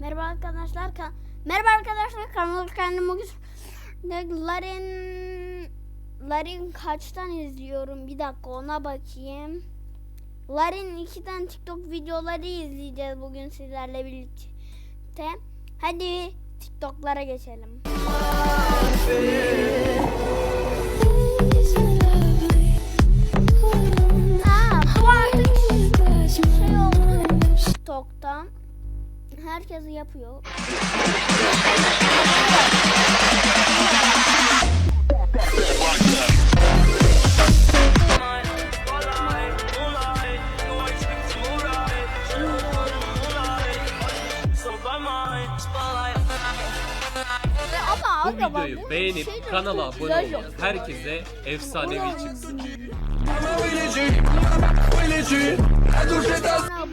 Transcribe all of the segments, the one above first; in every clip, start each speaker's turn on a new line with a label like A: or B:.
A: Merhaba arkadaşlar. Kan Merhaba arkadaşlar. Kanalı kendim bugün Larin Larin kaçtan izliyorum? Bir dakika ona bakayım. Larin 2'den TikTok videoları izleyeceğiz bugün sizlerle birlikte. Hadi TikTok'lara geçelim. Şey. TikTok'tan herkes yapıyor. Ama
B: Bu videoyu beğenip
A: şeyleri
B: kanala abone
A: yok.
B: Herkese efsanevi çıksın.
A: Bana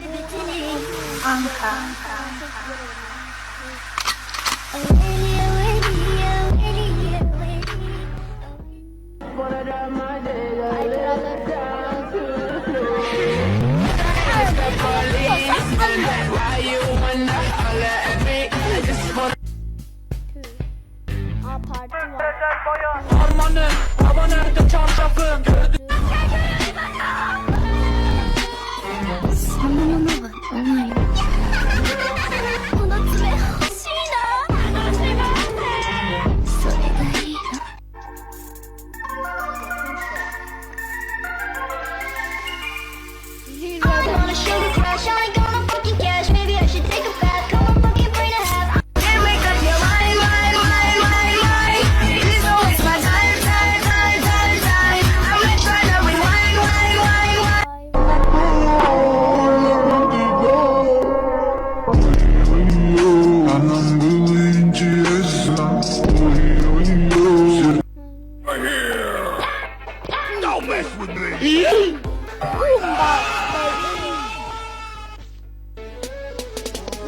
A: parti var.
C: Harmanı, hava nerede çarşafın?
A: Zirvede.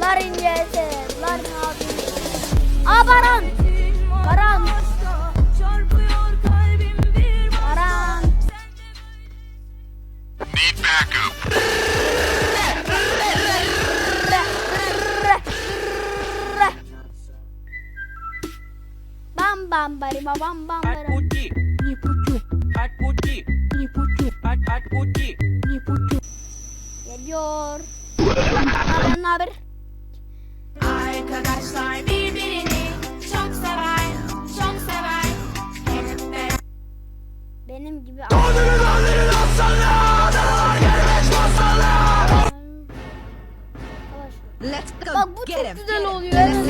A: Larin CS. Larin abi. Aa Baran. Baran. Baran.
D: Need backup
A: Bam bam bari ba bam bam bari.
C: Gucci, ni pucu. At Gucci, ni pucu. Gucci, ni pucu.
A: Geliyor. Haber ne haber?
E: Arkadaşlar birbirini çok sever, çok sever. Hep beraber.
A: Benim gibi.
F: Let's go
A: Bak bu
F: get
A: çok
F: him.
A: güzel oluyor. Evet.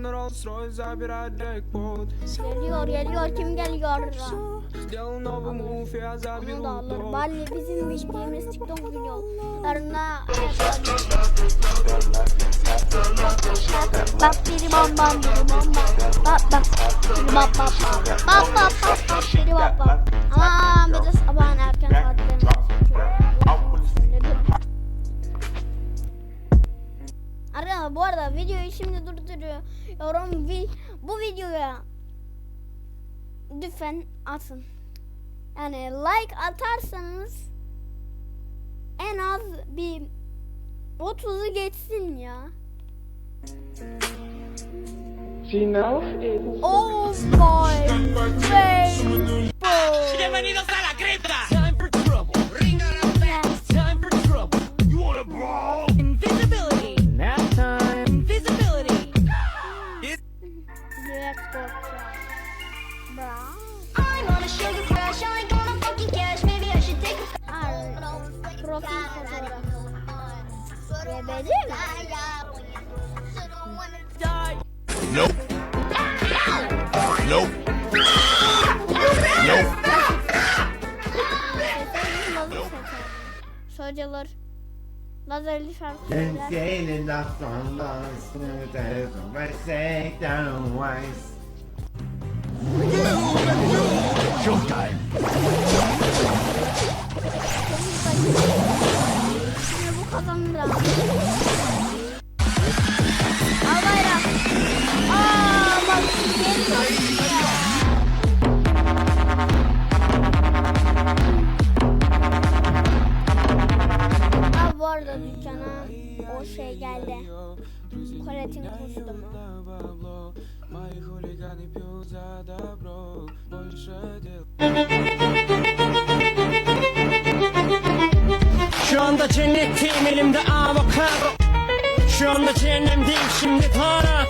G: Çorlu Rolls Royce'a bir jackpot
A: Geliyor geliyor kim geliyor?
G: Сделал новый мув, я забил
A: Bunu da alır.
G: луток
A: Bali bizim bildiğimiz TikTok videolarına Bak biri bam bam biri bam bam Bak bak biri bap bap bap Bap bap bap bap biri bap bap Aman bir de sabahın erken saatlerinde Söyledim. Arkadaşlar bu arada videoyu şimdi durduruyorum. Vi- Bu videoya lütfen atın. Yani like atarsanız en az bir 30'u geçsin ya. Oh my rainbow. Socalar. Lazerli şarkı söyler.
D: Showtime
A: Şimdi bu kazanır
G: arada dükkana o şey geldi. Koletin kostumu.
C: Şu anda cennetteyim elimde avokado Şu anda cehennemdeyim şimdi
E: para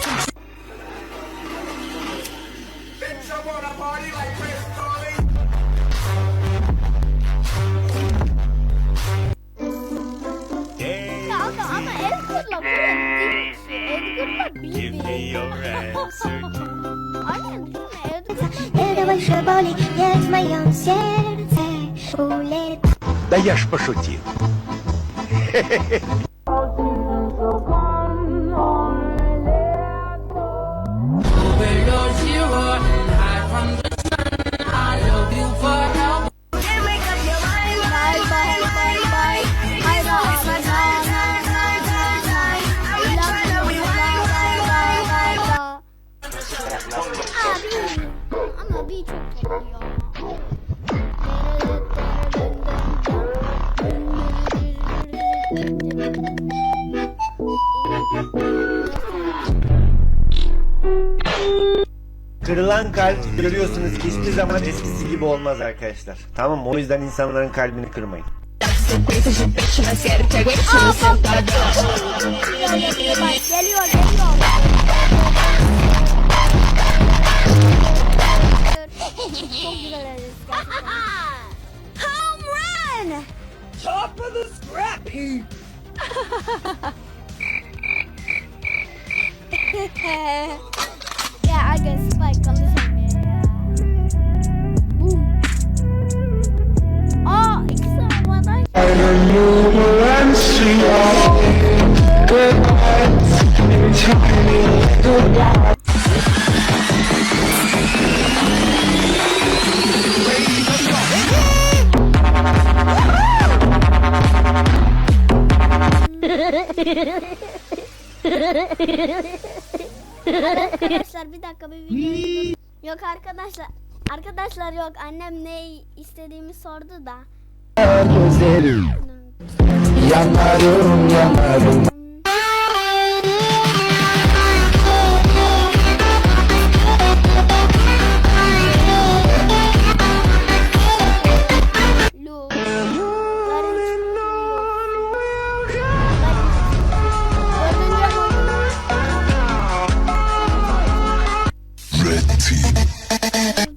F: Да я ж пошутил.
H: Kırılan kalp görüyorsunuz ki hiçbir zaman eskisi gibi olmaz arkadaşlar. Tamam? O yüzden insanların kalbini kırmayın.
A: Geliyor geliyor. Home run!
C: Top of the scrap heap
A: ya Arkadaşlar bir dakika bir video Yok arkadaşlar Arkadaşlar yok. Annem ne istediğimi sordu da
D: Yanarım yanarım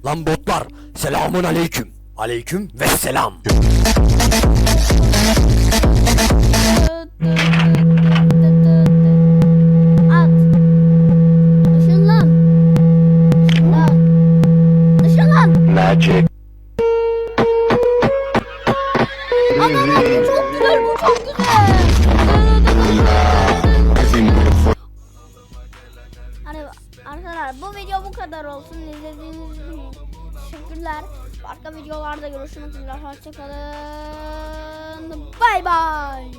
F: Lan botlar. Selamun aleyküm. Aleyküm ve selam.
A: Videolarda görüşmek üzere. Hoşçakalın. Bay bay